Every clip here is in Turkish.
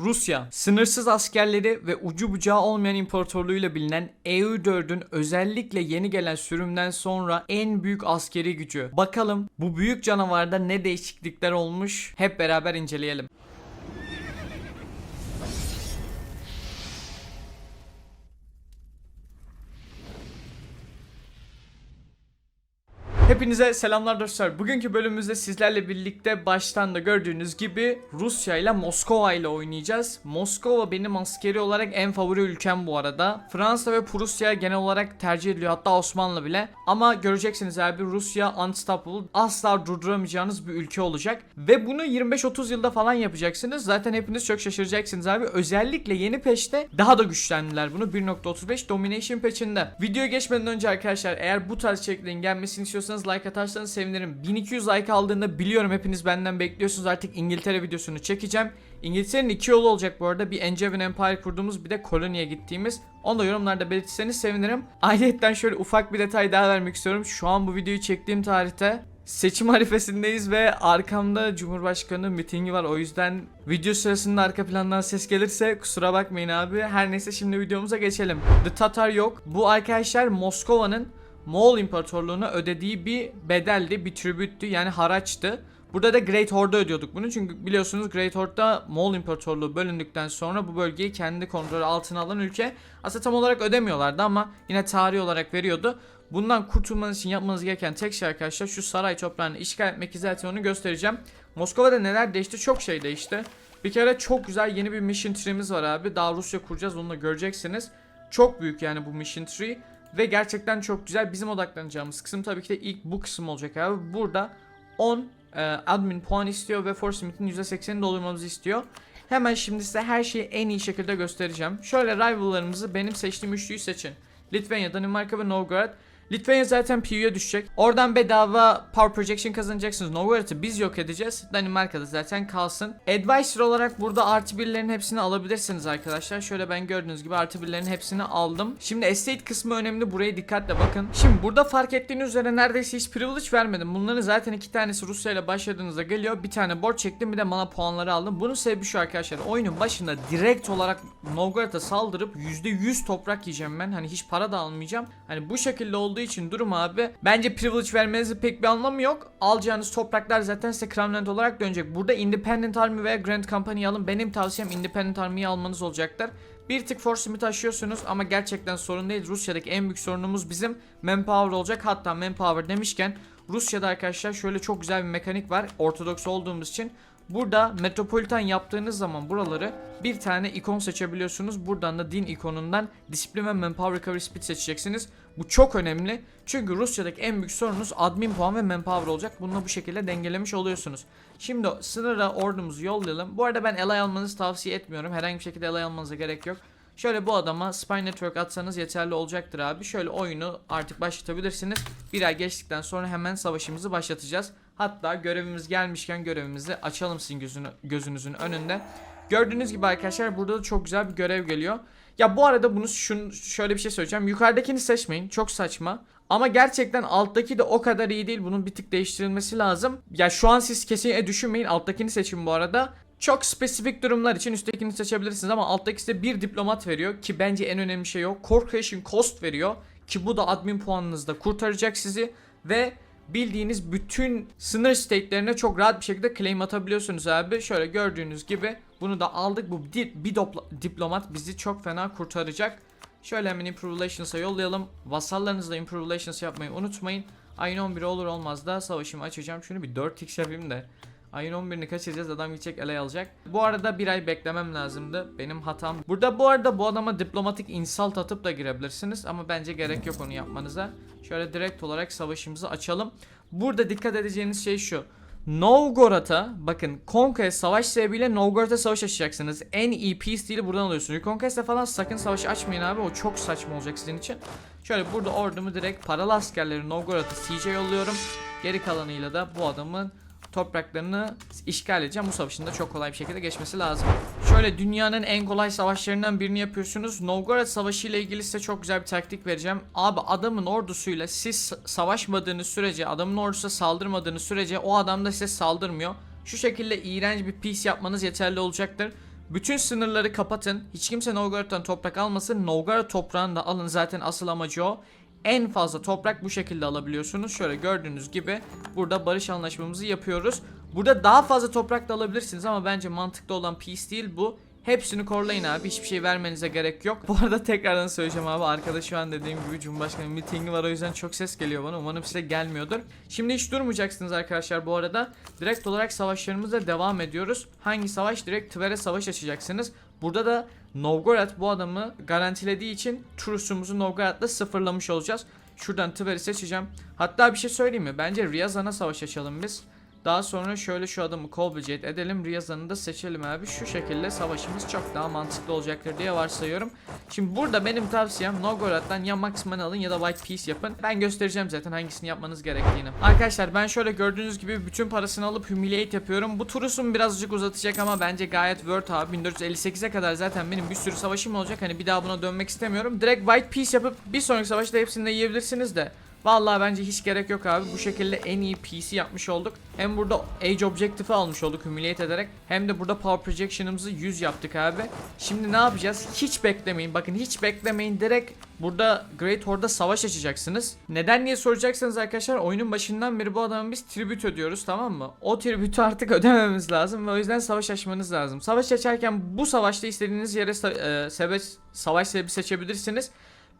Rusya, sınırsız askerleri ve ucu bucağı olmayan imparatorluğuyla bilinen EU4'ün özellikle yeni gelen sürümden sonra en büyük askeri gücü. Bakalım bu büyük canavarda ne değişiklikler olmuş hep beraber inceleyelim. Hepinize selamlar dostlar. Bugünkü bölümümüzde sizlerle birlikte baştan da gördüğünüz gibi Rusya ile Moskova ile oynayacağız. Moskova benim askeri olarak en favori ülkem bu arada. Fransa ve Prusya genel olarak tercih ediliyor hatta Osmanlı bile. Ama göreceksiniz abi Rusya unstoppable asla durduramayacağınız bir ülke olacak. Ve bunu 25-30 yılda falan yapacaksınız. Zaten hepiniz çok şaşıracaksınız abi. Özellikle yeni peşte daha da güçlendiler bunu 1.35 domination patch'inde. Videoya geçmeden önce arkadaşlar eğer bu tarz içeriklerin gelmesini istiyorsanız like atarsanız sevinirim. 1200 like aldığında biliyorum hepiniz benden bekliyorsunuz artık İngiltere videosunu çekeceğim. İngiltere'nin iki yolu olacak bu arada. Bir Angevin Empire kurduğumuz bir de koloniye gittiğimiz. Onu da yorumlarda belirtirseniz sevinirim. Ayrıca şöyle ufak bir detay daha vermek istiyorum. Şu an bu videoyu çektiğim tarihte seçim harifesindeyiz ve arkamda Cumhurbaşkanı mitingi var. O yüzden video sırasında arka plandan ses gelirse kusura bakmayın abi. Her neyse şimdi videomuza geçelim. The Tatar yok. Bu arkadaşlar Moskova'nın Moğol İmparatorluğu'na ödediği bir bedeldi, bir tribüttü yani haraçtı. Burada da Great Horde'a ödüyorduk bunu çünkü biliyorsunuz Great Horde'da Moğol İmparatorluğu bölündükten sonra bu bölgeyi kendi kontrolü altına alan ülke aslında tam olarak ödemiyorlardı ama yine tarihi olarak veriyordu. Bundan kurtulmanız için yapmanız gereken tek şey arkadaşlar şu saray toprağını işgal etmek zaten onu göstereceğim. Moskova'da neler değişti? Çok şey değişti. Bir kere çok güzel yeni bir mission tree'miz var abi. Daha Rusya kuracağız onu da göreceksiniz. Çok büyük yani bu mission tree. Ve gerçekten çok güzel. Bizim odaklanacağımız kısım tabii ki de ilk bu kısım olacak abi. Burada 10 e, admin puan istiyor ve Force Limit'in %80'ini doldurmamızı istiyor. Hemen şimdi size her şeyi en iyi şekilde göstereceğim. Şöyle rival'larımızı benim seçtiğim üçlüyü seçin. Litvanya, Danimarka ve Novgorod. Litvanya zaten PU'ya düşecek. Oradan bedava Power Projection kazanacaksınız. Novgorod'u biz yok edeceğiz. Danimarka'da zaten kalsın. Advisor olarak burada artı birlerin hepsini alabilirsiniz arkadaşlar. Şöyle ben gördüğünüz gibi artı birlerin hepsini aldım. Şimdi estate kısmı önemli. Buraya dikkatle bakın. Şimdi burada fark ettiğiniz üzere neredeyse hiç privilege vermedim. Bunların zaten iki tanesi Rusya ile başladığınızda geliyor. Bir tane borç çektim bir de mana puanları aldım. Bunun sebebi şu arkadaşlar. Oyunun başında direkt olarak Novgorod'a saldırıp %100 toprak yiyeceğim ben. Hani hiç para da almayacağım. Hani bu şekilde olduğu için durum abi. Bence privilege vermenizin pek bir anlamı yok. Alacağınız topraklar zaten size Crownland olarak dönecek. Burada Independent Army veya Grand Company alın. Benim tavsiyem Independent Army'yi almanız olacaktır. Bir tık Force Limit aşıyorsunuz ama gerçekten sorun değil. Rusya'daki en büyük sorunumuz bizim Manpower olacak. Hatta Manpower demişken Rusya'da arkadaşlar şöyle çok güzel bir mekanik var. Ortodoks olduğumuz için. Burada metropolitan yaptığınız zaman buraları bir tane ikon seçebiliyorsunuz. Buradan da din ikonundan disiplin ve manpower recovery speed seçeceksiniz. Bu çok önemli. Çünkü Rusya'daki en büyük sorunuz admin puan ve manpower olacak. Bununla bu şekilde dengelemiş oluyorsunuz. Şimdi sınıra ordumuzu yollayalım. Bu arada ben alay almanızı tavsiye etmiyorum. Herhangi bir şekilde alay almanıza gerek yok. Şöyle bu adama Spy Network atsanız yeterli olacaktır abi. Şöyle oyunu artık başlatabilirsiniz. Bir ay geçtikten sonra hemen savaşımızı başlatacağız. Hatta görevimiz gelmişken görevimizi açalım sizin gözünü, gözünüzün önünde. Gördüğünüz gibi arkadaşlar burada da çok güzel bir görev geliyor. Ya bu arada bunu şun, şöyle bir şey söyleyeceğim. Yukarıdakini seçmeyin. Çok saçma. Ama gerçekten alttaki de o kadar iyi değil. Bunun bir tık değiştirilmesi lazım. Ya şu an siz kesinlikle düşünmeyin. Alttakini seçin bu arada. Çok spesifik durumlar için üsttekini seçebilirsiniz ama alttaki size bir diplomat veriyor ki bence en önemli şey o. Corporation Cost veriyor ki bu da admin puanınızda kurtaracak sizi ve bildiğiniz bütün sınır state'lerine çok rahat bir şekilde claim atabiliyorsunuz abi. Şöyle gördüğünüz gibi bunu da aldık. Bu bir diplomat bizi çok fena kurtaracak. Şöyle hemen Improve Relations'a yollayalım. Vasallarınızla Improve Relations yapmayı unutmayın. Ayın 11'i olur olmaz da savaşımı açacağım. Şunu bir 4x yapayım da. Ayın 11'ini kaçıracağız adam gidecek ele alacak. Bu arada bir ay beklemem lazımdı. Benim hatam. Burada bu arada bu adama diplomatik insult atıp da girebilirsiniz. Ama bence gerek yok onu yapmanıza. Şöyle direkt olarak savaşımızı açalım. Burada dikkat edeceğiniz şey şu. Novgorod'a bakın Conquest savaş sebebiyle Novgorod'a savaş açacaksınız. En iyi peace deal'i buradan alıyorsunuz. Reconquest'e falan sakın savaş açmayın abi o çok saçma olacak sizin için. Şöyle burada ordumu direkt paralı askerleri Novgorod'a siege yolluyorum. Geri kalanıyla da bu adamın topraklarını işgal edeceğim. Bu savaşın da çok kolay bir şekilde geçmesi lazım. Şöyle dünyanın en kolay savaşlarından birini yapıyorsunuz. Novgorod Savaşı ile ilgili size çok güzel bir taktik vereceğim. Abi adamın ordusuyla siz savaşmadığınız sürece, adamın ordusuna saldırmadığınız sürece o adam da size saldırmıyor. Şu şekilde iğrenç bir peace yapmanız yeterli olacaktır. Bütün sınırları kapatın. Hiç kimse Novgorod'dan toprak almasın. Novgorod toprağını da alın. Zaten asıl amacı o. En fazla toprak bu şekilde alabiliyorsunuz. Şöyle gördüğünüz gibi burada barış anlaşmamızı yapıyoruz. Burada daha fazla toprak da alabilirsiniz ama bence mantıklı olan peace değil bu. Hepsini korlayın abi. Hiçbir şey vermenize gerek yok. Bu arada tekrardan söyleyeceğim abi. Arkada şu an dediğim gibi Cumhurbaşkanı mitingi var. O yüzden çok ses geliyor bana. Umarım size gelmiyordur. Şimdi hiç durmayacaksınız arkadaşlar bu arada. Direkt olarak savaşlarımıza devam ediyoruz. Hangi savaş? Direkt Tver'e savaş açacaksınız. Burada da Novgorod bu adamı garantilediği için Trus'umuzu Novgorod'la sıfırlamış olacağız. Şuradan Tver'i seçeceğim. Hatta bir şey söyleyeyim mi? Bence Ryazan'a savaş açalım biz. Daha sonra şöyle şu adamı Kolbejade edelim. Ryazan'ı da seçelim abi. Şu şekilde savaşımız çok daha mantıklı olacaktır diye varsayıyorum. Şimdi burada benim tavsiyem Novgorod'dan ya Max Mana alın ya da White Peace yapın. Ben göstereceğim zaten hangisini yapmanız gerektiğini. Arkadaşlar ben şöyle gördüğünüz gibi bütün parasını alıp Humiliate yapıyorum. Bu Turus'un birazcık uzatacak ama bence gayet worth abi. 1458'e kadar zaten benim bir sürü savaşım olacak. Hani bir daha buna dönmek istemiyorum. Direkt White Peace yapıp bir sonraki savaşta hepsini de yiyebilirsiniz de. Vallahi bence hiç gerek yok abi. Bu şekilde en iyi PC yapmış olduk. Hem burada Age Objective'ı almış olduk humiliate ederek. Hem de burada Power Projection'ımızı 100 yaptık abi. Şimdi ne yapacağız? Hiç beklemeyin. Bakın hiç beklemeyin. Direkt burada Great Horde'da savaş açacaksınız. Neden diye soracaksınız arkadaşlar. Oyunun başından beri bu adamın biz tribüt ödüyoruz tamam mı? O tribütü artık ödememiz lazım ve o yüzden savaş açmanız lazım. Savaş açarken bu savaşta istediğiniz yere e, savaş sebebi seçebilirsiniz.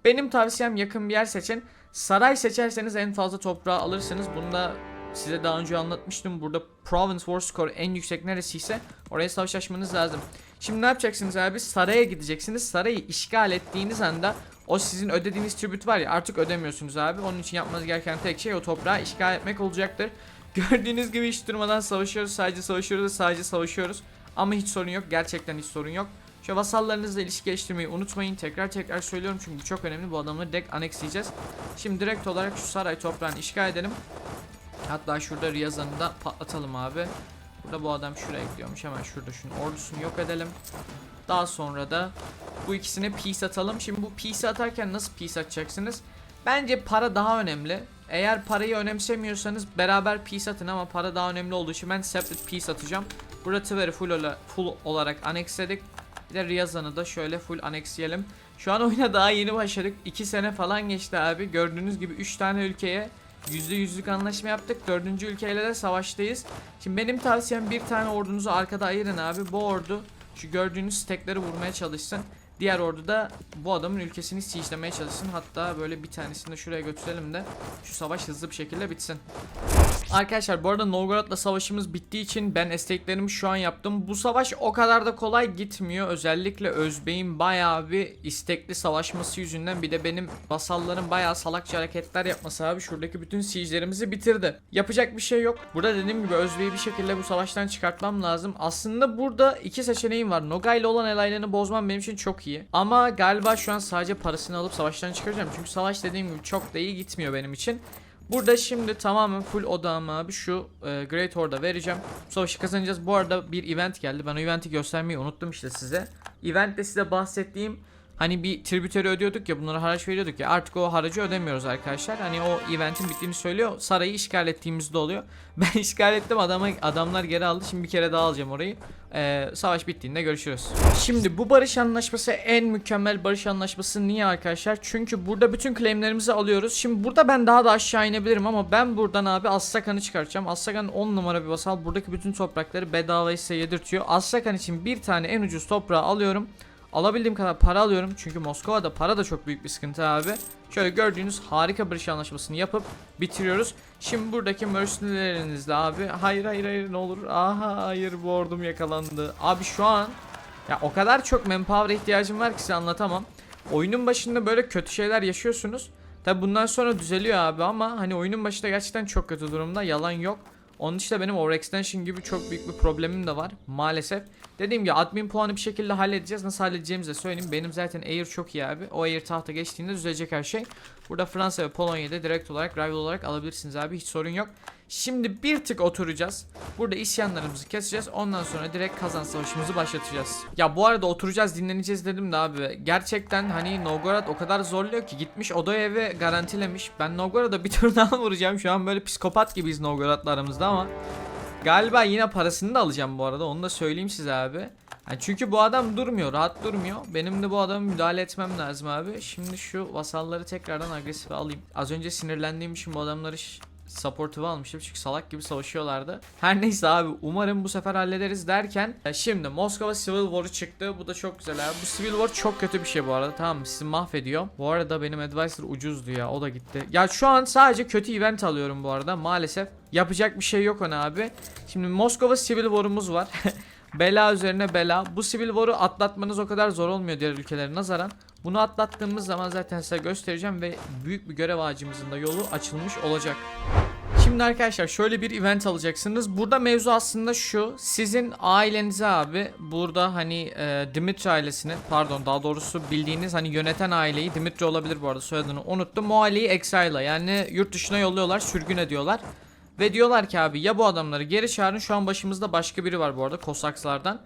Benim tavsiyem yakın bir yer seçin. Saray seçerseniz en fazla toprağı alırsınız. Bunu da size daha önce anlatmıştım. Burada Province War Score en yüksek neresiyse oraya savaş açmanız lazım. Şimdi ne yapacaksınız abi? Saraya gideceksiniz. Sarayı işgal ettiğiniz anda o sizin ödediğiniz tribüt var ya artık ödemiyorsunuz abi. Onun için yapmanız gereken tek şey o toprağı işgal etmek olacaktır. Gördüğünüz gibi hiç durmadan savaşıyoruz. Sadece savaşıyoruz sadece savaşıyoruz. Ama hiç sorun yok. Gerçekten hiç sorun yok. Şu vasallarınızla ilişki geliştirmeyi unutmayın. Tekrar tekrar söylüyorum çünkü çok önemli. Bu adamları direkt aneksleyeceğiz. Şimdi direkt olarak şu saray toprağını işgal edelim. Hatta şurada Riyazan'ı da patlatalım abi. Burada bu adam şuraya gidiyormuş. Hemen şurada şunun ordusunu yok edelim. Daha sonra da bu ikisine peace atalım. Şimdi bu peace atarken nasıl peace atacaksınız? Bence para daha önemli. Eğer parayı önemsemiyorsanız beraber peace atın ama para daha önemli olduğu için ben separate peace atacağım. Burada Tver'i full, full olarak anexledik. Bir de Riyazan'ı da şöyle full anexleyelim. Şu an oyuna daha yeni başladık. 2 sene falan geçti abi. Gördüğünüz gibi 3 tane ülkeye %100'lük anlaşma yaptık. Dördüncü ülkeyle de savaştayız. Şimdi benim tavsiyem bir tane ordunuzu arkada ayırın abi. Bu ordu şu gördüğünüz stekleri vurmaya çalışsın. Diğer ordu da bu adamın ülkesini siege'lemeye çalışsın. Hatta böyle bir tanesini de şuraya götürelim de şu savaş hızlı bir şekilde bitsin. Arkadaşlar bu arada Novgorod'la savaşımız bittiği için ben esteklerimi şu an yaptım. Bu savaş o kadar da kolay gitmiyor. Özellikle Özbey'in bayağı bir istekli savaşması yüzünden bir de benim vasalların bayağı salakça hareketler yapması abi şuradaki bütün siege'lerimizi bitirdi. Yapacak bir şey yok. Burada dediğim gibi Özbey'i bir şekilde bu savaştan çıkartmam lazım. Aslında burada iki seçeneğim var. Noga ile olan elaylarını bozmam benim için çok iyi. Ama galiba şu an sadece parasını alıp savaştan çıkaracağım. Çünkü savaş dediğim gibi çok da iyi gitmiyor benim için. Burada şimdi tamamen full odağımı abi şu e, Great Horde'a vereceğim. Savaşı kazanacağız. Bu arada bir event geldi. Ben o eventi göstermeyi unuttum işte size. Eventte size bahsettiğim hani bir tribüteri ödüyorduk ya bunlara haraç veriyorduk ya artık o haracı ödemiyoruz arkadaşlar. Hani o eventin bittiğini söylüyor. Sarayı işgal ettiğimizde oluyor. Ben işgal ettim adama, adamlar geri aldı. Şimdi bir kere daha alacağım orayı. Ee, savaş bittiğinde görüşürüz. Şimdi bu barış anlaşması en mükemmel barış anlaşması niye arkadaşlar? Çünkü burada bütün claimlerimizi alıyoruz. Şimdi burada ben daha da aşağı inebilirim ama ben buradan abi Assakan'ı çıkartacağım. Assakan 10 numara bir vasal. Buradaki bütün toprakları bedava size yedirtiyor. Assakan için bir tane en ucuz toprağı alıyorum. Alabildiğim kadar para alıyorum. Çünkü Moskova'da para da çok büyük bir sıkıntı abi. Şöyle gördüğünüz harika barış anlaşmasını yapıp bitiriyoruz. Şimdi buradaki mercenarylerinizle abi. Hayır hayır hayır ne olur. Aha hayır bu ordum yakalandı. Abi şu an ya o kadar çok manpower ihtiyacım var ki size anlatamam. Oyunun başında böyle kötü şeyler yaşıyorsunuz. Tabi bundan sonra düzeliyor abi ama hani oyunun başında gerçekten çok kötü durumda yalan yok. Onun dışında benim overextension gibi çok büyük bir problemim de var maalesef. Dediğim gibi admin puanı bir şekilde halledeceğiz. Nasıl halledeceğimizi de söyleyeyim. Benim zaten Air çok iyi abi. O Air tahta geçtiğinde düzelecek her şey. Burada Fransa ve Polonya'da direkt olarak rival olarak alabilirsiniz abi. Hiç sorun yok. Şimdi bir tık oturacağız. Burada isyanlarımızı keseceğiz. Ondan sonra direkt kazan savaşımızı başlatacağız. Ya bu arada oturacağız dinleneceğiz dedim de abi. Gerçekten hani Novgorod o kadar zorluyor ki gitmiş oda eve garantilemiş. Ben Novgorod'a bir tur daha vuracağım. Şu an böyle psikopat gibiyiz Novgorod'la aramızda ama. Galiba yine parasını da alacağım bu arada. Onu da söyleyeyim size abi. Ha, çünkü bu adam durmuyor, rahat durmuyor. Benim de bu adama müdahale etmem lazım abi. Şimdi şu vasalları tekrardan agresife alayım. Az önce sinirlendiğim için bu adamları supportive almıştım çünkü salak gibi savaşıyorlardı. Her neyse abi umarım bu sefer hallederiz derken e, şimdi Moskova Civil War'u çıktı. Bu da çok güzel abi. Bu Civil War çok kötü bir şey bu arada. Tamam sizi mahvediyor. Bu arada benim advisor ucuzdu ya. O da gitti. Ya şu an sadece kötü event alıyorum bu arada maalesef. Yapacak bir şey yok ona abi. Şimdi Moskova Civil War'umuz var. bela üzerine bela. Bu Civil War'u atlatmanız o kadar zor olmuyor diğer ülkelere nazaran. Bunu atlattığımız zaman zaten size göstereceğim ve büyük bir görev ağacımızın da yolu açılmış olacak. Şimdi arkadaşlar şöyle bir event alacaksınız. Burada mevzu aslında şu. Sizin ailenize abi burada hani e, Dimitri ailesini pardon daha doğrusu bildiğiniz hani yöneten aileyi Dimitri olabilir bu arada soyadını unuttum. O aileyi exile'a yani yurt dışına yolluyorlar sürgün ediyorlar. Ve diyorlar ki abi ya bu adamları geri çağırın şu an başımızda başka biri var bu arada Kosakslardan.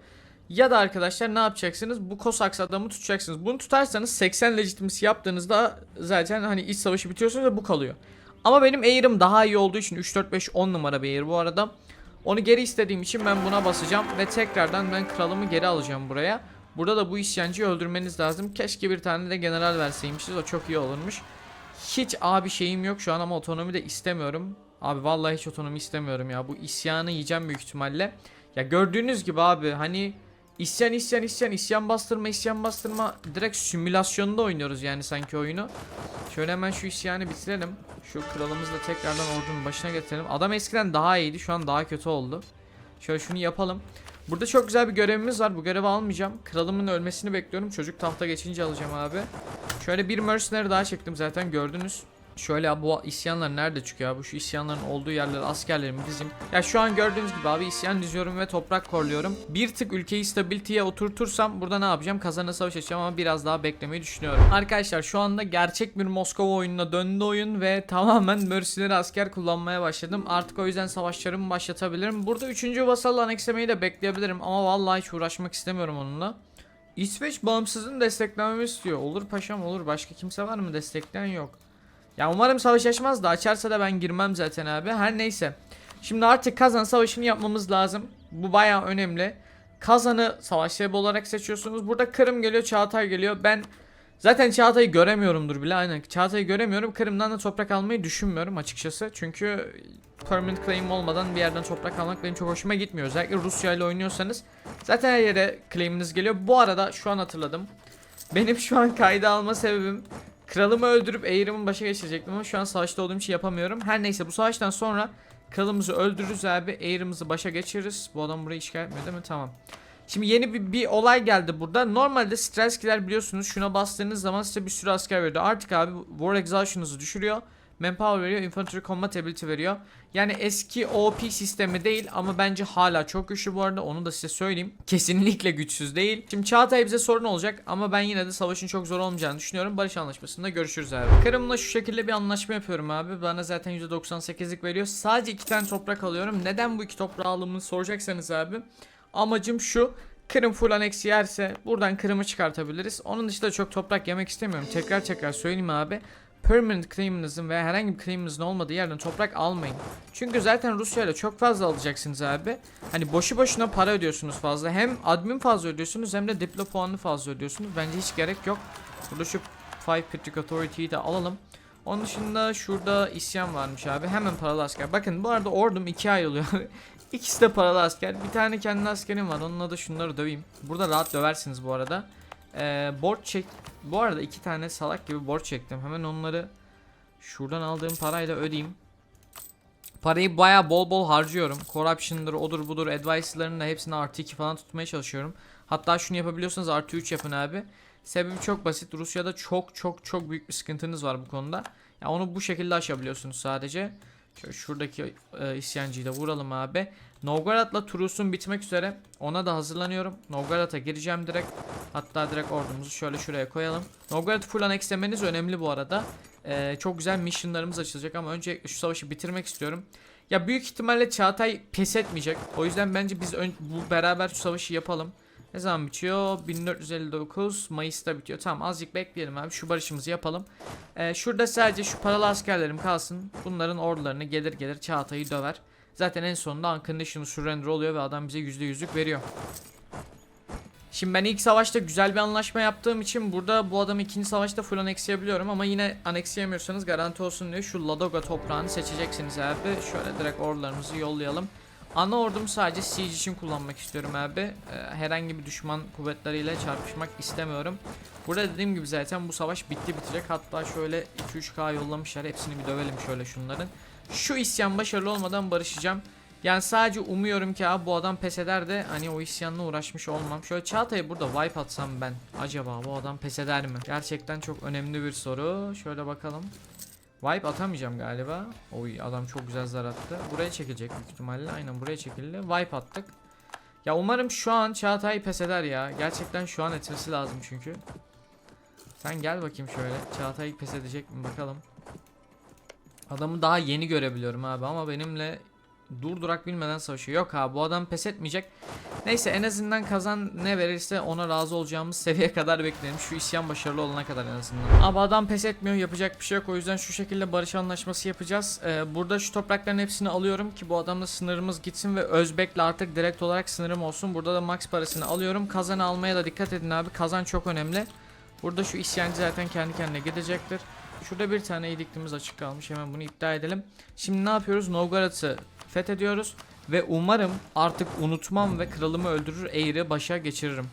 Ya da arkadaşlar ne yapacaksınız? Bu Kosaks adamı tutacaksınız. Bunu tutarsanız 80 legitimisi yaptığınızda zaten hani iç savaşı bitiyorsunuz ve bu kalıyor. Ama benim Air'ım daha iyi olduğu için 3 4 5 10 numara bir Air bu arada. Onu geri istediğim için ben buna basacağım ve tekrardan ben kralımı geri alacağım buraya. Burada da bu isyancıyı öldürmeniz lazım. Keşke bir tane de general verseymişiz. O çok iyi olurmuş. Hiç abi şeyim yok şu an ama otonomi de istemiyorum. Abi vallahi hiç otonomi istemiyorum ya. Bu isyanı yiyeceğim büyük ihtimalle. Ya gördüğünüz gibi abi hani isyan isyan isyan isyan bastırma isyan bastırma direkt simülasyonda oynuyoruz yani sanki oyunu. Şöyle hemen şu isyanı bitirelim. Şu kralımızla tekrardan ordunun başına getirelim. Adam eskiden daha iyiydi şu an daha kötü oldu. Şöyle şunu yapalım. Burada çok güzel bir görevimiz var. Bu görevi almayacağım. Kralımın ölmesini bekliyorum. Çocuk tahta geçince alacağım abi. Şöyle bir mercenary daha çektim zaten gördünüz. Şöyle abi bu isyanlar nerede çıkıyor abi? Şu isyanların olduğu yerlere askerlerimi dizim. Ya şu an gördüğünüz gibi abi isyan diziyorum ve toprak korluyorum. Bir tık ülkeyi stability'ye oturtursam burada ne yapacağım? Kazana savaş açacağım ama biraz daha beklemeyi düşünüyorum. Arkadaşlar şu anda gerçek bir Moskova oyununa döndü oyun ve tamamen mercenary asker kullanmaya başladım. Artık o yüzden savaşlarımı başlatabilirim. Burada 3. vasal aneksemeyi de bekleyebilirim ama vallahi hiç uğraşmak istemiyorum onunla. İsveç bağımsızlığını desteklememi istiyor. Olur paşam olur. Başka kimse var mı destekleyen yok. Ya umarım savaş açmaz da açarsa da ben girmem zaten abi. Her neyse. Şimdi artık Kazan Savaşı'nı yapmamız lazım. Bu bayağı önemli. Kazan'ı savaş sebebi olarak seçiyorsunuz. Burada Kırım geliyor, Çağatay geliyor. Ben zaten Çağatay'ı göremiyorumdur bile. Aynen Çağatay'ı göremiyorum. Kırım'dan da toprak almayı düşünmüyorum açıkçası. Çünkü permanent claim olmadan bir yerden toprak almak benim çok hoşuma gitmiyor. Özellikle Rusya ile oynuyorsanız zaten her yere claim'iniz geliyor. Bu arada şu an hatırladım. Benim şu an kayda alma sebebim Kralımı öldürüp Eğrim'in başa geçirecektim ama şu an savaşta olduğum için yapamıyorum. Her neyse bu savaştan sonra kralımızı öldürürüz abi. Eğrim'imizi başa geçiririz. Bu adam burayı işgal etmiyor değil mi? Tamam. Şimdi yeni bir, bir olay geldi burada. Normalde Strelskiler biliyorsunuz şuna bastığınız zaman size bir sürü asker veriyor. Artık abi War Exhaustion'ınızı düşürüyor. Manpower veriyor, Infantry Combat Ability veriyor. Yani eski OP sistemi değil ama bence hala çok güçlü bu arada onu da size söyleyeyim. Kesinlikle güçsüz değil. Şimdi Çağatay bize sorun olacak ama ben yine de savaşın çok zor olmayacağını düşünüyorum. Barış anlaşmasında görüşürüz abi. Kırım'la şu şekilde bir anlaşma yapıyorum abi. Bana zaten %98'lik veriyor. Sadece iki tane toprak alıyorum. Neden bu iki toprağı alımını soracaksanız abi. Amacım şu. Kırım full annex yerse buradan Kırım'ı çıkartabiliriz. Onun dışında çok toprak yemek istemiyorum. Tekrar tekrar söyleyeyim abi. Permanent claim'inizin veya herhangi bir claim'inizin olmadığı yerden toprak almayın. Çünkü zaten Rusya ile çok fazla alacaksınız abi. Hani boşu boşuna para ödüyorsunuz fazla. Hem admin fazla ödüyorsunuz hem de diplo puanını fazla ödüyorsunuz. Bence hiç gerek yok. Burada şu Five Patrick Authority'yi de alalım. Onun dışında şurada isyan varmış abi. Hemen paralı asker. Bakın bu arada ordum ikiye ayrılıyor. İkisi de paralı asker. Bir tane kendi askerim var. Onunla da şunları döveyim. Burada rahat döversiniz bu arada. Ee, borç çek. Bu arada iki tane salak gibi borç çektim. Hemen onları şuradan aldığım parayla ödeyeyim. Parayı baya bol bol harcıyorum. Corruption'dır, odur budur, advice'larını da hepsini artı 2 falan tutmaya çalışıyorum. Hatta şunu yapabiliyorsanız artı 3 yapın abi. Sebebi çok basit. Rusya'da çok çok çok büyük bir sıkıntınız var bu konuda. Ya onu bu şekilde aşabiliyorsunuz sadece. Şöyle şuradaki e, isyancıyı da vuralım abi. Novgorod'la Turus'un bitmek üzere. Ona da hazırlanıyorum. Novgorod'a gireceğim direkt. Hatta direkt ordumuzu şöyle şuraya koyalım. Novgorod full annexlemeniz önemli bu arada. Ee, çok güzel missionlarımız açılacak ama önce şu savaşı bitirmek istiyorum. Ya büyük ihtimalle Çağatay pes etmeyecek. O yüzden bence biz bu beraber şu savaşı yapalım. Ne zaman bitiyor? 1459 Mayıs'ta bitiyor. Tamam azıcık bekleyelim abi. Şu barışımızı yapalım. Ee, şurada sadece şu paralı askerlerim kalsın. Bunların ordularını gelir gelir Çağatay'ı döver. Zaten en sonunda unconditional surrender oluyor ve adam bize %100'lük veriyor. Şimdi ben ilk savaşta güzel bir anlaşma yaptığım için burada bu adamı ikinci savaşta full aneksleyebiliyorum ama yine aneksiyemiyorsanız garanti olsun diye şu Ladoga toprağını seçeceksiniz abi. Şöyle direkt ordularımızı yollayalım. Ana ordumu sadece siege için kullanmak istiyorum abi. Ee, herhangi bir düşman kuvvetleriyle çarpışmak istemiyorum. Burada dediğim gibi zaten bu savaş bitti bitecek. Hatta şöyle 2-3k yollamışlar. Hepsini bir dövelim şöyle şunların. Şu isyan başarılı olmadan barışacağım. Yani sadece umuyorum ki abi bu adam pes eder de hani o isyanla uğraşmış olmam. Şöyle Çağatay'ı burada wipe atsam ben. Acaba bu adam pes eder mi? Gerçekten çok önemli bir soru. Şöyle bakalım. Wipe atamayacağım galiba. Oy adam çok güzel zar attı. Buraya çekilecek büyük ihtimalle. Aynen buraya çekildi. Wipe attık. Ya umarım şu an Çağatay pes eder ya. Gerçekten şu an etmesi lazım çünkü. Sen gel bakayım şöyle. Çağatay pes edecek mi bakalım. Adamı daha yeni görebiliyorum abi ama benimle durdurak bilmeden savaşıyor. Yok abi bu adam pes etmeyecek. Neyse en azından kazan ne verirse ona razı olacağımız seviye kadar bekleyelim. Şu isyan başarılı olana kadar en azından. Abi adam pes etmiyor yapacak bir şey yok. O yüzden şu şekilde barış anlaşması yapacağız. Ee, burada şu toprakların hepsini alıyorum ki bu adamla sınırımız gitsin ve Özbek'le artık direkt olarak sınırım olsun. Burada da max parasını alıyorum. Kazanı almaya da dikkat edin abi. Kazan çok önemli. Burada şu isyancı zaten kendi kendine gidecektir. Şurada bir tane edikliğimiz açık kalmış. Hemen bunu iptal edelim. Şimdi ne yapıyoruz? Novgorod'u fethediyoruz. Ve umarım artık unutmam ve kralımı öldürür eğri başa geçiririm.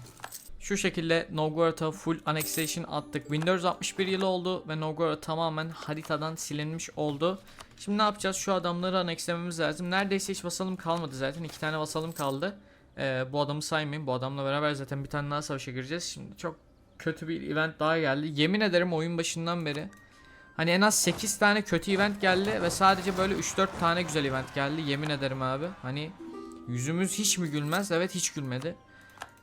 Şu şekilde Novgorod'a full annexation attık. 1461 yılı oldu ve Novgorod tamamen haritadan silinmiş oldu. Şimdi ne yapacağız? Şu adamları annexlememiz lazım. Neredeyse hiç vasalım kalmadı zaten. iki tane vasalım kaldı. Ee, bu adamı saymayayım. Bu adamla beraber zaten bir tane daha savaşa gireceğiz. Şimdi çok kötü bir event daha geldi. Yemin ederim oyun başından beri Hani en az 8 tane kötü event geldi ve sadece böyle 3-4 tane güzel event geldi. Yemin ederim abi. Hani yüzümüz hiç mi gülmez? Evet hiç gülmedi.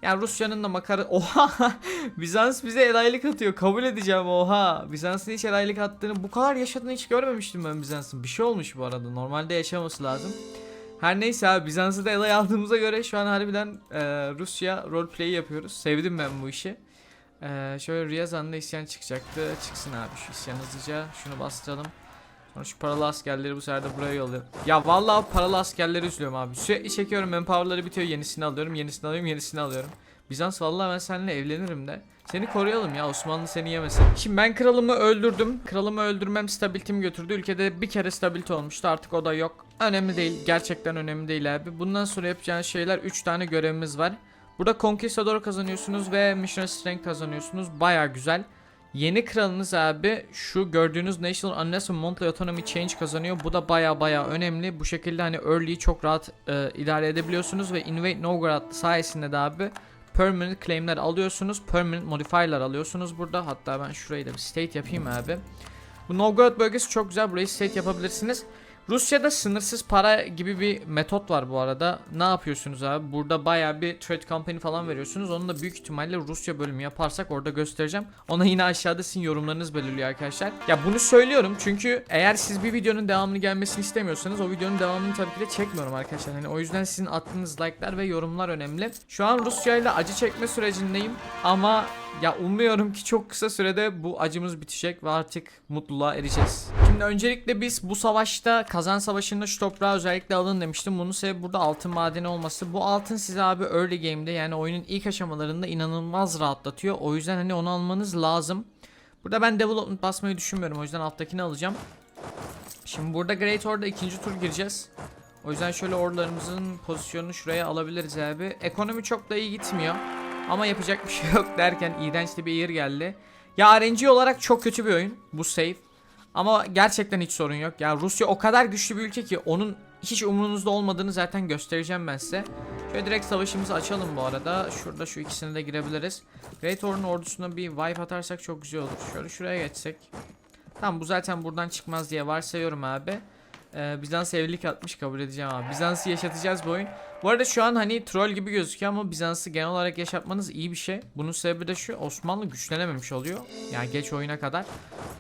Yani Rusya'nın da makara... Oha! Bizans bize elaylık atıyor. Kabul edeceğim oha. Bizans'ın hiç elaylık attığını bu kadar yaşadığını hiç görmemiştim ben Bizans'ın. Bir şey olmuş bu arada. Normalde yaşaması lazım. Her neyse abi Bizans'ı da elay aldığımıza göre şu an harbiden e, Rusya roleplay yapıyoruz. Sevdim ben bu işi. Ee, şöyle Riyazan'da isyan çıkacaktı. Çıksın abi şu isyan hızlıca. Şunu bastıralım. Sonra şu paralı askerleri bu sefer de buraya yolluyorum. Ya vallahi paralı askerleri üzülüyorum abi. Sürekli çekiyorum manpower'ları bitiyor. Yenisini alıyorum. Yenisini alıyorum. Yenisini alıyorum. Bizans vallahi ben seninle evlenirim de. Seni koruyalım ya Osmanlı seni yemesin. Şimdi ben kralımı öldürdüm. Kralımı öldürmem stabilitemi götürdü. Ülkede bir kere stabilite olmuştu artık o da yok. Önemli değil. Gerçekten önemli değil abi. Bundan sonra yapacağın şeyler 3 tane görevimiz var. Burada Conquistador kazanıyorsunuz ve Missionary Strength kazanıyorsunuz. Baya güzel. Yeni kralınız abi şu gördüğünüz National Unless Monthly Autonomy Change kazanıyor. Bu da baya baya önemli. Bu şekilde hani early'yi çok rahat e, idare edebiliyorsunuz ve Invade Novgorod sayesinde de abi permanent claim'ler alıyorsunuz. Permanent modifier'lar alıyorsunuz burada. Hatta ben şurayı da bir state yapayım abi. Bu Novgorod bölgesi çok güzel. Burayı state yapabilirsiniz. Rusya'da sınırsız para gibi bir metot var bu arada. Ne yapıyorsunuz abi? Burada baya bir trade company falan veriyorsunuz. Onu da büyük ihtimalle Rusya bölümü yaparsak orada göstereceğim. Ona yine aşağıda sizin yorumlarınız belirliyor arkadaşlar. Ya bunu söylüyorum çünkü eğer siz bir videonun devamını gelmesini istemiyorsanız o videonun devamını tabii ki de çekmiyorum arkadaşlar. Hani o yüzden sizin attığınız like'lar ve yorumlar önemli. Şu an Rusya ile acı çekme sürecindeyim ama ya umuyorum ki çok kısa sürede bu acımız bitecek ve artık mutluluğa ereceğiz. Şimdi öncelikle biz bu savaşta kazan savaşında şu toprağı özellikle alın demiştim. Bunun sebebi burada altın madeni olması. Bu altın size abi early game'de yani oyunun ilk aşamalarında inanılmaz rahatlatıyor. O yüzden hani onu almanız lazım. Burada ben development basmayı düşünmüyorum. O yüzden alttakini alacağım. Şimdi burada Great Order'da ikinci tur gireceğiz. O yüzden şöyle ordularımızın pozisyonunu şuraya alabiliriz abi. Ekonomi çok da iyi gitmiyor. Ama yapacak bir şey yok derken iğrenç de bir yer geldi. Ya RNG olarak çok kötü bir oyun bu save. Ama gerçekten hiç sorun yok. Ya Rusya o kadar güçlü bir ülke ki onun hiç umurunuzda olmadığını zaten göstereceğim ben size. Şöyle direkt savaşımızı açalım bu arada. Şurada şu ikisine de girebiliriz. Great Or'un ordusuna bir wipe atarsak çok güzel olur. Şöyle şuraya geçsek. Tamam bu zaten buradan çıkmaz diye varsayıyorum abi. Ee, Bizans evlilik atmış kabul edeceğim abi. Bizans'ı yaşatacağız bu oyun. Bu arada şu an hani troll gibi gözüküyor ama Bizans'ı genel olarak yaşatmanız iyi bir şey. Bunun sebebi de şu Osmanlı güçlenememiş oluyor. Yani geç oyuna kadar.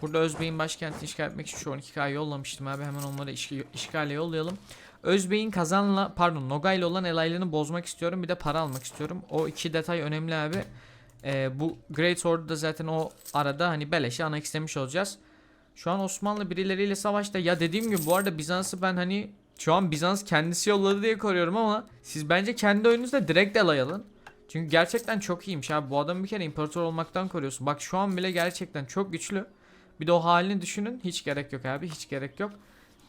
Burada Özbey'in başkentini işgal etmek için şu 12K yollamıştım abi. Hemen onları iş işgale yollayalım. Özbey'in kazanla pardon Nogay'la olan elaylarını bozmak istiyorum. Bir de para almak istiyorum. O iki detay önemli abi. Ee, bu Great Sword'u da zaten o arada hani beleşe annexlemiş olacağız. Şu an Osmanlı birileriyle savaşta. Ya dediğim gibi bu arada Bizans'ı ben hani şu an Bizans kendisi yolladı diye koruyorum ama siz bence kendi oyununuzda direkt alay alın. Çünkü gerçekten çok iyiymiş abi. Bu adamı bir kere imparator olmaktan koruyorsun. Bak şu an bile gerçekten çok güçlü. Bir de o halini düşünün. Hiç gerek yok abi. Hiç gerek yok.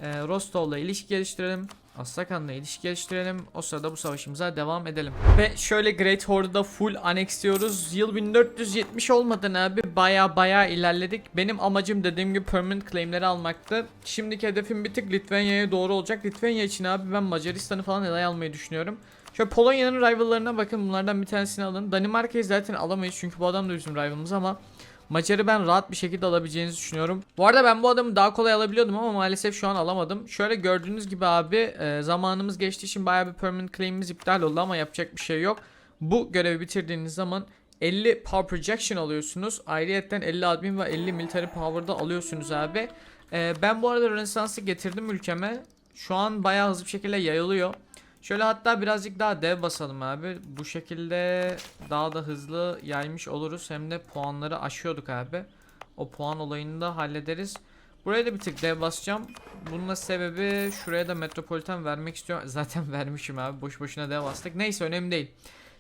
Ee, Rostov'la ilişki geliştirelim. Astrakan'la ilişki geliştirelim. O sırada bu savaşımıza devam edelim. Ve şöyle Great Horde'da full anneksliyoruz. Yıl 1470 olmadan abi baya baya ilerledik. Benim amacım dediğim gibi permanent claimleri almaktı. Şimdiki hedefim bir tık Litvanya'ya doğru olacak. Litvanya için abi ben Macaristan'ı falan elay almayı düşünüyorum. Şöyle Polonya'nın rivallarına bakın bunlardan bir tanesini alın. Danimarka'yı zaten alamayız çünkü bu adam da bizim rivalımız ama Macar'ı ben rahat bir şekilde alabileceğinizi düşünüyorum. Bu arada ben bu adamı daha kolay alabiliyordum ama maalesef şu an alamadım. Şöyle gördüğünüz gibi abi e, zamanımız geçtiği için bayağı bir permanent claim'imiz iptal oldu ama yapacak bir şey yok. Bu görevi bitirdiğiniz zaman 50 power projection alıyorsunuz. Ayrıyeten 50 admin ve 50 military power'da alıyorsunuz abi. E, ben bu arada Rönesans'ı getirdim ülkeme. Şu an bayağı hızlı bir şekilde yayılıyor. Şöyle hatta birazcık daha dev basalım abi. Bu şekilde daha da hızlı yaymış oluruz. Hem de puanları aşıyorduk abi. O puan olayını da hallederiz. Buraya da bir tık dev basacağım. Bunun sebebi şuraya da metropolitan vermek istiyorum. Zaten vermişim abi. Boş boşuna dev bastık. Neyse önemli değil.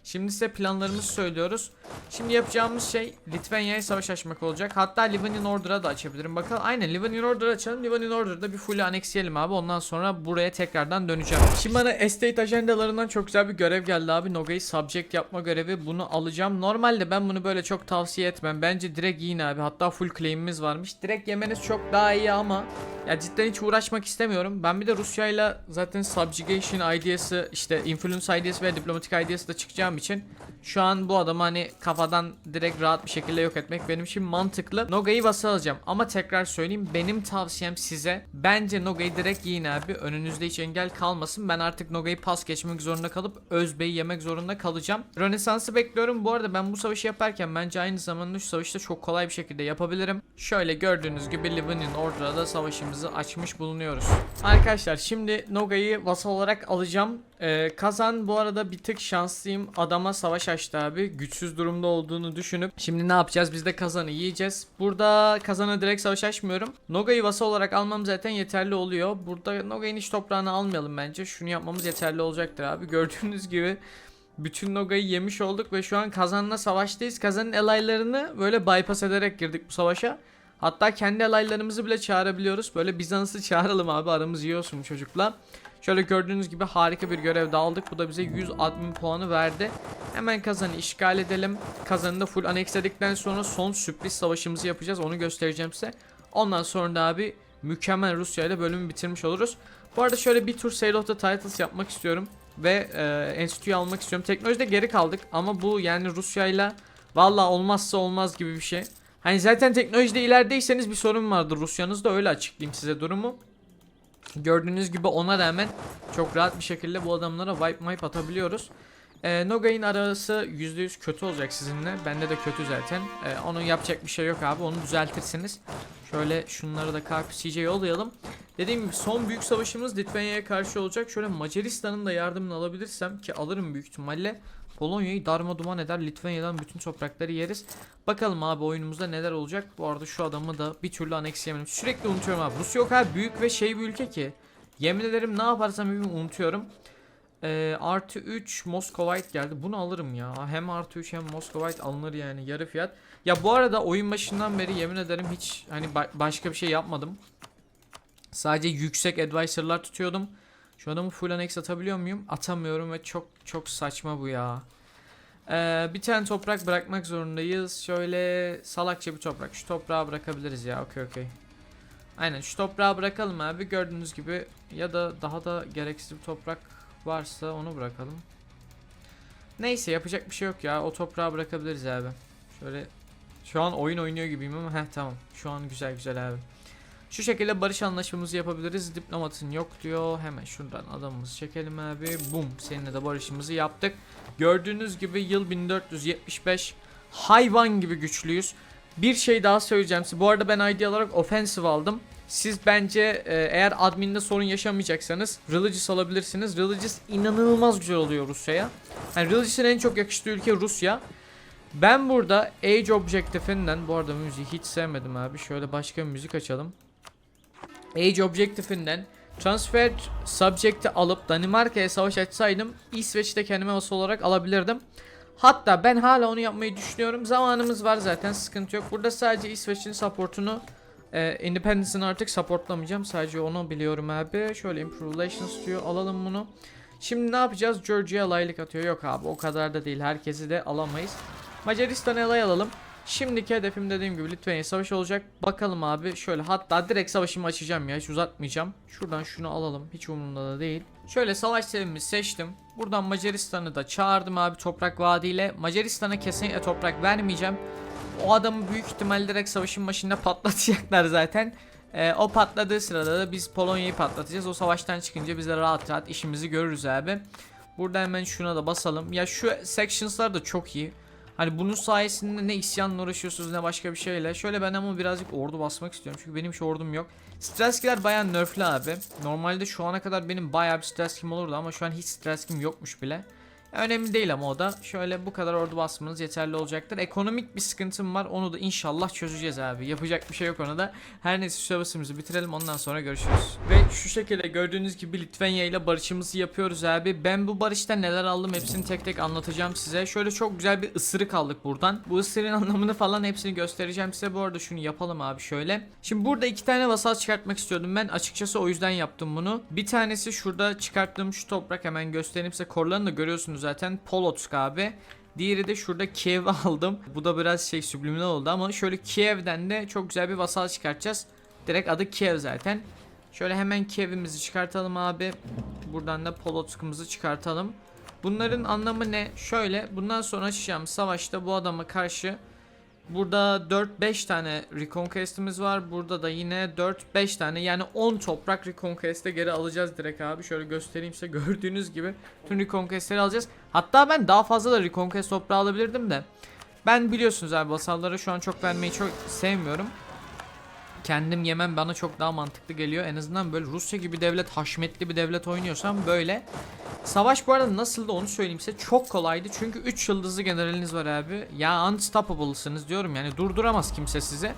Şimdi size planlarımızı söylüyoruz. Şimdi yapacağımız şey Litvanya'ya savaş açmak olacak. Hatta Livonian Order'a da açabilirim. Bakalım aynen Livonian Order'ı açalım. Livonian Order'da bir full anneksleyelim abi. Ondan sonra buraya tekrardan döneceğim. Şimdi bana estate ajandalarından çok güzel bir görev geldi abi. Noga'yı subject yapma görevi. Bunu alacağım. Normalde ben bunu böyle çok tavsiye etmem. Bence direkt yiyin abi. Hatta full claim'imiz varmış. Direkt yemeniz çok daha iyi ama ya cidden hiç uğraşmak istemiyorum. Ben bir de Rusya'yla zaten subjugation ideası, işte influence ideası ve diplomatik ideası da çıkacağım için şu an bu adamı hani kafadan direkt rahat bir şekilde yok etmek benim için mantıklı. Noga'yı vasal alacağım ama tekrar söyleyeyim benim tavsiyem size bence Noga'yı direkt yiyin abi. Önünüzde hiç engel kalmasın. Ben artık Noga'yı pas geçmek zorunda kalıp Özbey'i yemek zorunda kalacağım. Rönesans'ı bekliyorum. Bu arada ben bu savaşı yaparken bence aynı zamanda şu savaşı da çok kolay bir şekilde yapabilirim. Şöyle gördüğünüz gibi Livonian Order'da da savaşımızı açmış bulunuyoruz. Arkadaşlar şimdi Noga'yı vasal olarak alacağım. Ee, Kazan bu arada bir tık şanslıyım. Adama savaş açtı abi. Güçsüz durumda olduğunu düşünüp. Şimdi ne yapacağız? Biz de Kazan'ı yiyeceğiz. Burada Kazan'a direkt savaş açmıyorum. Noga'yı vasa olarak almam zaten yeterli oluyor. Burada Noga'nın hiç toprağını almayalım bence. Şunu yapmamız yeterli olacaktır abi. Gördüğünüz gibi bütün Noga'yı yemiş olduk ve şu an Kazan'la savaştayız. Kazan'ın elaylarını böyle bypass ederek girdik bu savaşa. Hatta kendi alaylarımızı bile çağırabiliyoruz. Böyle Bizans'ı çağıralım abi aramız iyi olsun çocukla. Şöyle gördüğünüz gibi harika bir görev de aldık. Bu da bize 100 admin puanı verdi. Hemen kazanı işgal edelim. Kazanı da full anneksledikten sonra son sürpriz savaşımızı yapacağız. Onu göstereceğim size. Ondan sonra da abi mükemmel Rusya ile bölümü bitirmiş oluruz. Bu arada şöyle bir tur Sale of the Titles yapmak istiyorum. Ve e, enstitüyü almak istiyorum. Teknolojide geri kaldık ama bu yani Rusya ile valla olmazsa olmaz gibi bir şey. Hani zaten teknolojide ilerideyseniz bir sorun vardır Rusya'nızda öyle açıklayayım size durumu. Gördüğünüz gibi ona rağmen çok rahat bir şekilde bu adamlara wipe wipe atabiliyoruz. Ee, Noga'nın arası %100 kötü olacak sizinle. Bende de kötü zaten. Ee, onun yapacak bir şey yok abi. Onu düzeltirsiniz. Şöyle şunları da KPCC'ye yollayalım. Dediğim gibi son büyük savaşımız Litvanya'ya karşı olacak. Şöyle Macaristan'ın da yardımını alabilirsem ki alırım büyük ihtimalle. Polonya'yı darma duman eder. Litvanya'dan bütün toprakları yeriz. Bakalım abi oyunumuzda neler olacak. Bu arada şu adamı da bir türlü aneksleyemedim. Sürekli unutuyorum abi. Rusya o kadar büyük ve şey bir ülke ki. Yemin ederim ne yaparsam bir unutuyorum. Ee, artı 3 Moscovite geldi. Bunu alırım ya. Hem artı 3 hem Moscovite alınır yani yarı fiyat. Ya bu arada oyun başından beri yemin ederim hiç hani ba- başka bir şey yapmadım. Sadece yüksek advisor'lar tutuyordum. Şu adamı full annex atabiliyor muyum? Atamıyorum ve çok çok saçma bu ya. Ee, bir tane toprak bırakmak zorundayız. Şöyle salakça bir toprak. Şu toprağı bırakabiliriz ya. Okey okey. Aynen şu toprağı bırakalım abi. Gördüğünüz gibi ya da daha da gereksiz bir toprak varsa onu bırakalım. Neyse yapacak bir şey yok ya. O toprağı bırakabiliriz abi. Şöyle şu an oyun oynuyor gibiyim ama heh tamam. Şu an güzel güzel abi. Şu şekilde barış anlaşmamızı yapabiliriz. Diplomatın yok diyor. Hemen şuradan adamımızı çekelim abi. Bum. Seninle de barışımızı yaptık. Gördüğünüz gibi yıl 1475. Hayvan gibi güçlüyüz. Bir şey daha söyleyeceğim size. Bu arada ben ID olarak offensive aldım. Siz bence e, eğer adminde sorun yaşamayacaksanız Religious alabilirsiniz. Religious inanılmaz güzel oluyor Rusya'ya. Yani Religious'ın en çok yakıştığı ülke Rusya. Ben burada Age Objective'inden bu arada müziği hiç sevmedim abi. Şöyle başka bir müzik açalım. Age Objective'inden Transfer Subject'i alıp Danimarka'ya savaş açsaydım İsveç'te kendime vasal olarak alabilirdim. Hatta ben hala onu yapmayı düşünüyorum. Zamanımız var zaten sıkıntı yok. Burada sadece İsveç'in supportunu e, Independence'ını artık supportlamayacağım. Sadece onu biliyorum abi. Şöyle Improve Relations diyor. Alalım bunu. Şimdi ne yapacağız? Georgia alaylık atıyor. Yok abi o kadar da değil. Herkesi de alamayız. Macaristan'a alay alalım. Şimdiki hedefim dediğim gibi Litvanya savaşı olacak. Bakalım abi şöyle hatta direkt savaşımı açacağım ya hiç uzatmayacağım. Şuradan şunu alalım hiç umurumda da değil. Şöyle savaş sevimi seçtim. Buradan Macaristan'ı da çağırdım abi toprak vaadiyle. Macaristan'a kesinlikle toprak vermeyeceğim. O adamı büyük ihtimalle direkt savaşın başında patlatacaklar zaten. Ee, o patladığı sırada da biz Polonya'yı patlatacağız. O savaştan çıkınca biz de rahat rahat işimizi görürüz abi. Burada hemen şuna da basalım. Ya şu sections'lar da çok iyi. Hani bunun sayesinde ne isyanla uğraşıyorsunuz ne başka bir şeyle. Şöyle ben ama birazcık ordu basmak istiyorum. Çünkü benim hiç ordum yok. Strelskiler bayağı nerfli abi. Normalde şu ana kadar benim bayağı bir Strelskim olurdu ama şu an hiç Strelskim yokmuş bile. Önemli değil ama o da. Şöyle bu kadar ordu basmanız yeterli olacaktır. Ekonomik bir sıkıntım var. Onu da inşallah çözeceğiz abi. Yapacak bir şey yok ona da. Her neyse savaşımızı bitirelim ondan sonra görüşürüz. Ve şu şekilde gördüğünüz gibi Litvanya ile barışımızı yapıyoruz abi. Ben bu barışta neler aldım hepsini tek tek anlatacağım size. Şöyle çok güzel bir ısırık aldık buradan. Bu ısırığın anlamını falan hepsini göstereceğim size. Bu arada şunu yapalım abi şöyle. Şimdi burada iki tane vasal çıkartmak istiyordum ben. Açıkçası o yüzden yaptım bunu. Bir tanesi şurada çıkarttığım şu toprak hemen göstereyim size. Korlarını da görüyorsunuz zaten. Polotsk abi. Diğeri de şurada Kiev'i aldım. Bu da biraz şey subliminal oldu ama şöyle Kiev'den de çok güzel bir vasal çıkartacağız. Direkt adı Kiev zaten. Şöyle hemen Kiev'imizi çıkartalım abi. Buradan da Polotsk'ımızı çıkartalım. Bunların anlamı ne? Şöyle bundan sonra açacağım savaşta bu adama karşı Burada 4-5 tane Reconquest'imiz var. Burada da yine 4-5 tane yani 10 toprak Reconquest'e geri alacağız direkt abi. Şöyle göstereyim size gördüğünüz gibi tüm Reconquest'leri alacağız. Hatta ben daha fazla da Reconquest toprağı alabilirdim de. Ben biliyorsunuz abi vasallara şu an çok vermeyi çok sevmiyorum. Kendim yemem bana çok daha mantıklı geliyor. En azından böyle Rusya gibi devlet, haşmetli bir devlet oynuyorsam böyle. Savaş bu arada nasıldı onu söyleyeyim size. Çok kolaydı çünkü 3 yıldızlı generaliniz var abi. Ya unstoppable'sınız diyorum yani durduramaz kimse size.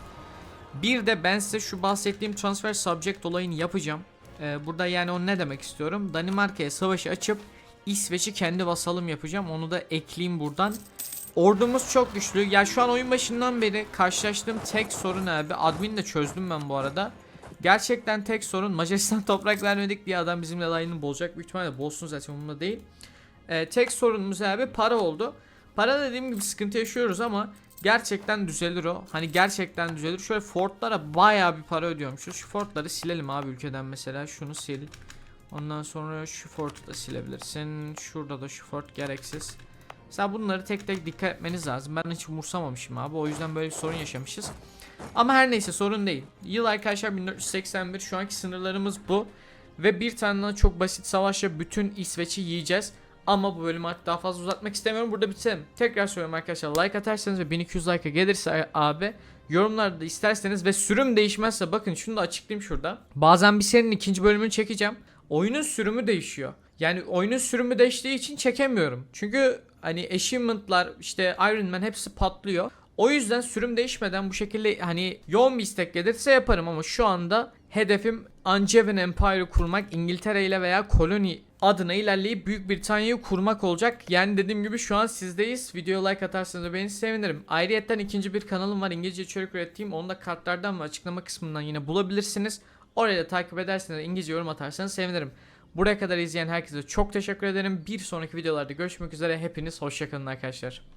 Bir de ben size şu bahsettiğim transfer subject olayını yapacağım. Ee, burada yani onu ne demek istiyorum? Danimarka'ya savaşı açıp İsveç'i kendi vasalım yapacağım. Onu da ekleyeyim buradan. Ordumuz çok güçlü. Ya şu an oyun başından beri karşılaştığım tek sorun abi. Admin de çözdüm ben bu arada. Gerçekten tek sorun Macaristan toprak vermedik diye adam bizimle layını bozacak. Büyük ihtimalle bozsun zaten umurumda değil. Ee, tek sorunumuz abi para oldu. Para dediğim gibi sıkıntı yaşıyoruz ama gerçekten düzelir o. Hani gerçekten düzelir. Şöyle fortlara bayağı bir para ödüyormuşuz. Şu fortları silelim abi ülkeden mesela. Şunu sil. Ondan sonra şu fortu da silebilirsin. Şurada da şu fort gereksiz. Mesela bunları tek tek dikkat etmeniz lazım. Ben hiç umursamamışım abi. O yüzden böyle bir sorun yaşamışız. Ama her neyse sorun değil. Yıl arkadaşlar 1481. Şu anki sınırlarımız bu. Ve bir tane çok basit savaşla bütün İsveç'i yiyeceğiz. Ama bu bölümü artık daha fazla uzatmak istemiyorum. Burada bitirelim. Tekrar söylüyorum arkadaşlar. Like atarsanız ve 1200 like'a gelirse abi yorumlarda isterseniz ve sürüm değişmezse bakın şunu da açıklayayım şurada. Bazen bir serinin ikinci bölümünü çekeceğim. Oyunun sürümü değişiyor. Yani oyunun sürümü değiştiği için çekemiyorum. Çünkü hani achievement'lar işte Iron Man hepsi patlıyor. O yüzden sürüm değişmeden bu şekilde hani yoğun bir istek gelirse yaparım ama şu anda hedefim Angevin Empire'ı kurmak İngiltere ile veya koloni adına ilerleyip Büyük Britanya'yı kurmak olacak. Yani dediğim gibi şu an sizdeyiz. Videoya like atarsanız da beni sevinirim. Ayrıyeten ikinci bir kanalım var İngilizce içerik ürettiğim. Onu da kartlardan ve açıklama kısmından yine bulabilirsiniz. Oraya da takip ederseniz İngilizce yorum atarsanız sevinirim. Buraya kadar izleyen herkese çok teşekkür ederim. Bir sonraki videolarda görüşmek üzere. Hepiniz hoşçakalın arkadaşlar.